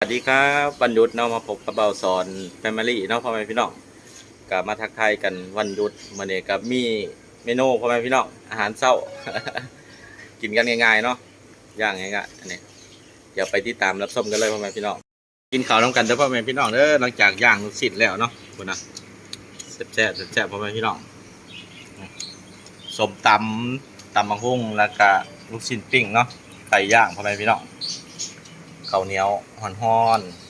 สวัสดีครับวันหยุดเนาะมาพบกับเบาสอนแฟมิลี่เนาะพ่อแม่พี่น้องกับมาทักทายกันวันหยุดมื้อนี้กับมีเมนูพ่อแม่พี่น้องอาหารเช้า กินกันง่ายๆเนาะย่างง่ายๆอันนี้เดี๋ยวไปติดตามรับชมกันเลยพ่อแม่พี่น้องกินข้าวน้ำกันเด้อพ่อแม่พี่น้องเด้อหลังจากย่างลูกศิษย์แล้วเนาะคุณนะแซ่บๆแซ่บพ่อแม่พี่น้องสมตำตำบังหุ่งแล้วก็ลูกชิ้นปิ้งเนาะไก่ย่างพ่อแม่พี่น้อง ข้าวเหนียวห่อนๆ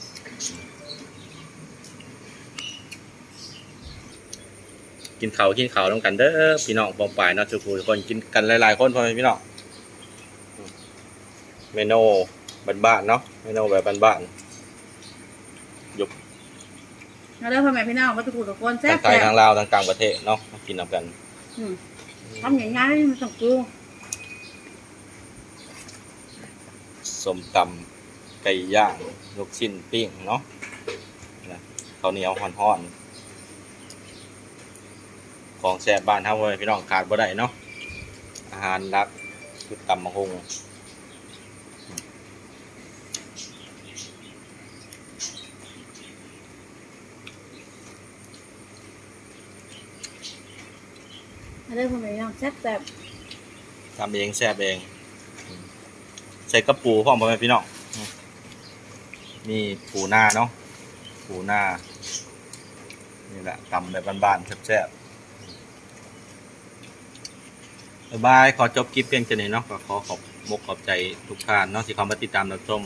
กินข้าวกินข้าวต้องกันเด้อพี่น้องปองปายเนาะทุกคนกินกันหลายๆคนพ่อแม่พี่น้องเมนูบ้านๆเนาะเมนูแบบบ้านมาเริ่มพ่อแม่พี่น้องวัตถุกุทุกคนๆแซ่ทั้บงไทยแซ่ทั้บงลาวทั้งต่างประเทศเนาะมากินนำกันอืมทำอย่างง่ายๆมันต้องกูสมตำ ไก่ย่างลูกชิ้นปิ้งเนาะนะข้าวเหนียวห่อนๆของแซ่บบ้านเฮาพ่อแม่พี่น้องขาดบ่ได้เนาะอาหารรักคือตำมะฮงมาเริ่มพ่อแม่พี่น้องแซ่บแซ่บทำเองแซ่บเองอืมใส่กระปูพร้อมพ่อแม่พี่น้องอื มมีปูหน้าเนาะปูหน้า นี่แหละตำแบบบ้านๆแซ่บๆบาย ขอจบคลิปเพียงเท่านี้เนาะก็ขอขอบมกขอบใจทุกท่านเนาะที่เข้ามาติดตามรับชม